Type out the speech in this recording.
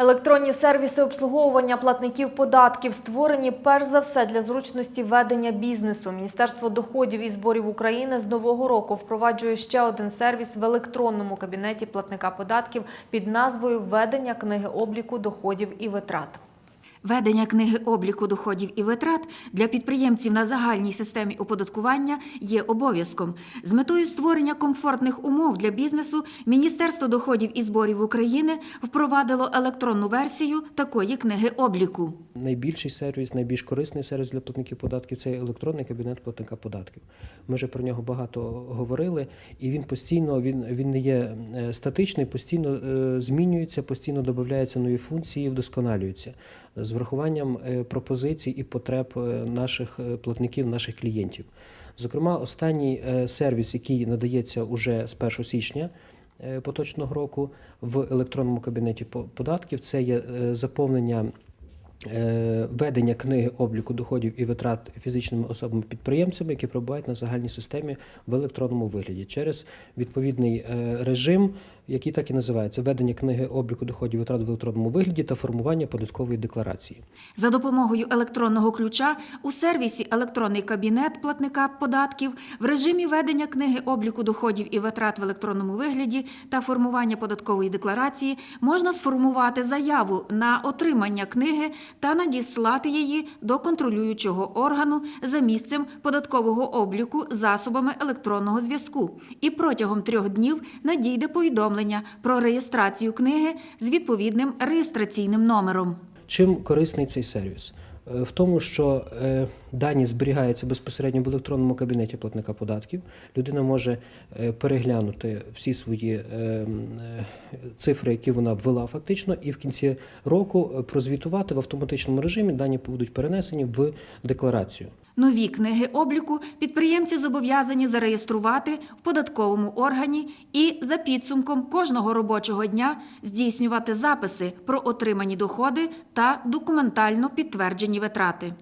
Електронні сервіси обслуговування платників податків створені перш за все для зручності ведення бізнесу. Міністерство доходів і зборів України з нового року впроваджує ще один сервіс в електронному кабінеті платника податків під назвою Ведення книги обліку доходів і витрат. Ведення книги обліку доходів і витрат для підприємців на загальній системі оподаткування є обов'язком. З метою створення комфортних умов для бізнесу Міністерство доходів і зборів України впровадило електронну версію такої книги обліку. Найбільший сервіс, найбільш корисний сервіс для платників податків це електронний кабінет платника податків. Ми вже про нього багато говорили, і він постійно він, він не є е, статичний, постійно е, змінюється, постійно додаються нові функції, вдосконалюються з врахуванням е, пропозицій і потреб е, наших е, платників, наших клієнтів. Зокрема, останній сервіс, який надається уже з 1 січня поточного року в електронному кабінеті податків, це є заповнення ведення книги обліку доходів і витрат фізичними особами-підприємцями, які перебувають на загальній системі в електронному вигляді через відповідний режим, який так і називається ведення книги обліку доходів витрат в електронному вигляді та формування податкової декларації. За допомогою електронного ключа у сервісі Електронний кабінет платника податків в режимі ведення книги обліку доходів і витрат в електронному вигляді та формування податкової декларації можна сформувати заяву на отримання книги та надіслати її до контролюючого органу за місцем податкового обліку засобами електронного зв'язку. І протягом трьох днів надійде повідомлення про реєстрацію книги з відповідним реєстраційним номером. Чим корисний цей сервіс? Е, В тому, що е, дані зберігаються безпосередньо в електронному кабінеті платника податків. Людина може е, переглянути всі свої цифри, які вона ввела фактично, і в кінці року прозвітувати в автоматичному режимі. Дані будуть перенесені в декларацію. Нові книги обліку підприємці зобов'язані зареєструвати в податковому органі і за підсумком кожного робочого дня здійснювати записи про отримані доходи та документально підтверджені витрати.